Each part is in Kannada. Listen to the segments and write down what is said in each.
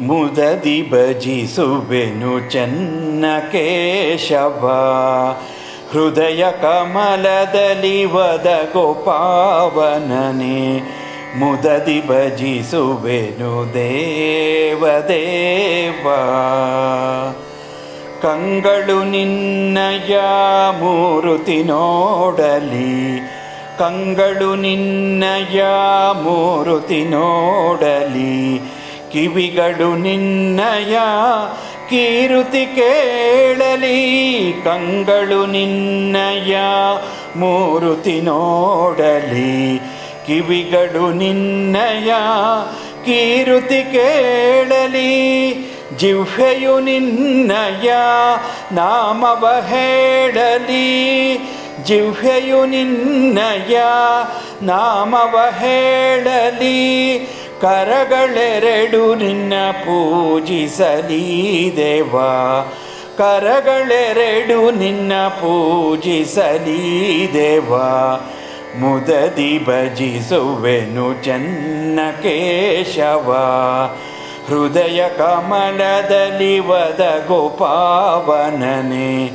ಮುದದಿ ಭಜಿಸುವೆನು ಚೆನ್ನ ಕೇಶವ. ಹೃದಯ ಕಮಲದಲ್ಲಿ ವದ ಗೋಪಾವನನೆ ಮುದದಿ ಭಜಿಸುವೆನು ದೇವದೇವ ಕಂಗಳು ನಿನ್ನಯ ಮೂರುತಿ ನೋಡಲಿ. ಕಂಗಳು ನಿನ್ನಯ ಮೂರುತಿ ನೋಡಲಿ. ಕಿವಿಗಳು ನಿನ್ನಯ, ಕೀರುತಿ ಕೇಳಲಿ, ಕಂಗಳು ನಿನ್ನಯ, ಮೂರುತಿ ನೋಡಲಿ. ಕಿವಿಗಳು ನಿನ್ನಯ, ಕೀರುತಿ ಕೇಳಲಿ ಜಿಹ್ವೆಯು ನಿನ್ನಯ, ನಾಮವ ಹೇಳಲಿ. ಜಿಹ್ವೆಯು ನಿನ್ನಯ, ನಾಮವ ಹೇಳಲಿ. ಕರಗಳೆರಡು ನಿನ್ನ ಪೂಜಿಸಲಿ ದೇವ ಕರಗಳೆರಡು ನಿನ್ನ ಪೂಜಿಸಲಿ ದೇವ ಮುದದಿ ಭಜಿಸುವೆನು ಚೆನ್ನ ಕೇಶವ? ಹೃದಯ ಕಮಲದಲ್ಲಿ ವದ ಗೋಪಾವನನೆ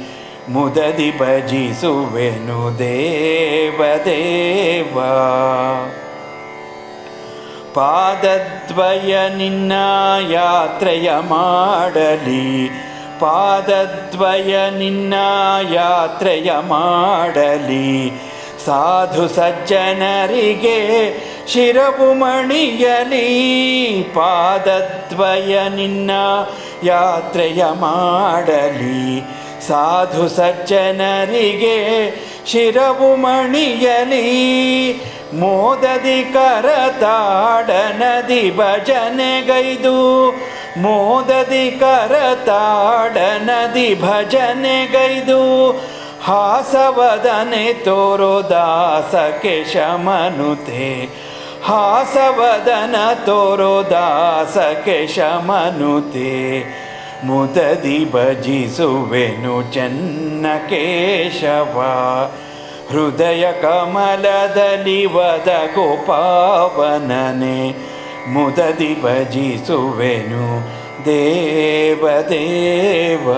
ಮುದದಿ ಭಜಿಸುವೆನು ದೇವದೇವ? ಪಾದದ್ವಯ ನಿನ್ನ ಯಾತ್ರೆಯ ಮಾಡಲಿ. ಪಾದದ್ವಯ ನಿನ್ನ ಯಾತ್ರೆಯ ಮಾಡಲಿ. ಸಾಧು ಸಜ್ಜನರಿಗೆ ಶಿರವು ಮಣಿಯಲಿ. ಪಾದದ್ವಯ ನಿನ್ನ ಯಾತ್ರೆಯ ಮಾಡಲಿ. ಸಾಧು ಸಜ್ಜನರಿಗೆ ಶಿರವು ಮಣಿಯಲಿ. ಮೋದದಿ ಕರತಾಡ ನದಿ ಭಜನೆಗೈದು ಮೋದದಿ ಕರತಾಡ ನದಿ ಭಜನೆಗೈದು ಹಾಸವದನೆ ತೋರೋ ದಾಸಕ್ಕೆ ಶಮನುತೆ ಹಾಸವದನ ತೋರೋ ದಾಸಕ್ಕೆ ಶಮನುತೆ ಮುದದಿ ಭಜಿಸುವೆನು ಚೆನ್ನ ಕೇಶವ ಹೃದಯ ಕಮಲದಲ್ಲಿ ವದಗೋ ಪಾವನನೆ ಮುದದಿ ಭಜಿಸುವೆನು ದೇವದೇವ